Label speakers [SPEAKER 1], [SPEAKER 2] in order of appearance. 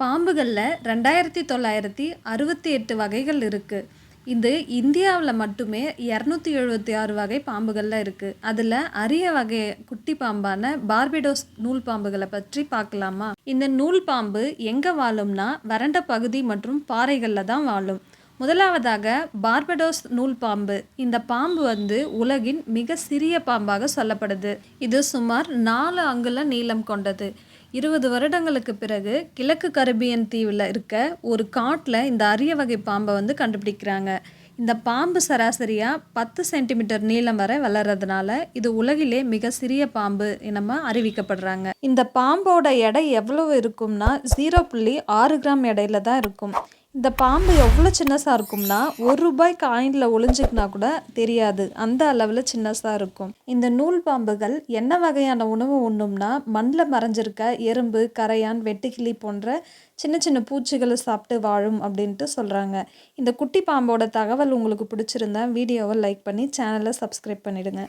[SPEAKER 1] பாம்புகளில் ரெண்டாயிரத்தி தொள்ளாயிரத்தி அறுபத்தி எட்டு வகைகள் இருக்குது இது இந்தியாவில் மட்டுமே இரநூத்தி எழுபத்தி ஆறு வகை பாம்புகளில் இருக்குது அதில் அரிய வகை குட்டி பாம்பான பார்பிடோஸ் நூல் பாம்புகளை பற்றி பார்க்கலாமா? இந்த நூல் பாம்பு எங்கே வாழும்னா வறண்ட பகுதி மற்றும் பாறைகளில் தான் வாழும். முதலாவதாக பார்படோஸ் நூல் பாம்பு. இந்த பாம்பு வந்து உலகின் மிக சிறிய பாம்பாக சொல்லப்படுது. இது சுமார் நாலு அங்குல நீளம் கொண்டது. இருபது வருடங்களுக்கு பிறகு கிழக்கு கரிபியன் தீவில் இருக்க ஒரு காட்டில் இந்த அரிய வகை பாம்பை வந்து கண்டுபிடிக்கிறாங்க. இந்த பாம்பு சராசரியாக பத்து சென்டிமீட்டர் நீளம் வரை வளர்றதுனால இது உலகிலே மிக சிறிய பாம்பு இனமாக அறிவிக்கப்படுறாங்க. இந்த பாம்போட எடை எவ்வளவு இருக்கும்னா ஜீரோ புள்ளி ஆறு கிராம் எடையில தான் இருக்கும். இந்த பாம்பு எவ்வளோ சின்னசாக இருக்கும்னா ஒரு ரூபாய் காயினில் ஒளிஞ்சிக்கினா கூட தெரியாது. அந்த அளவில் சின்னசாக இருக்கும். இந்த நூல் பாம்புகள் என்ன வகையான உணவு உண்ணும்னா மண்ணில் மறைஞ்சிருக்க எறும்பு கரையான் வெட்டுக்கிளி போன்ற சின்ன சின்ன பூச்சிகளை சாப்பிட்டு வாழும் அப்படின்ட்டு சொல்கிறாங்க இந்த குட்டி பாம்போட தகவல் உங்களுக்கு பிடிச்சிருந்தா வீடியோவை லைக் பண்ணி சேனலை சப்ஸ்கிரைப் பண்ணிவிடுங்க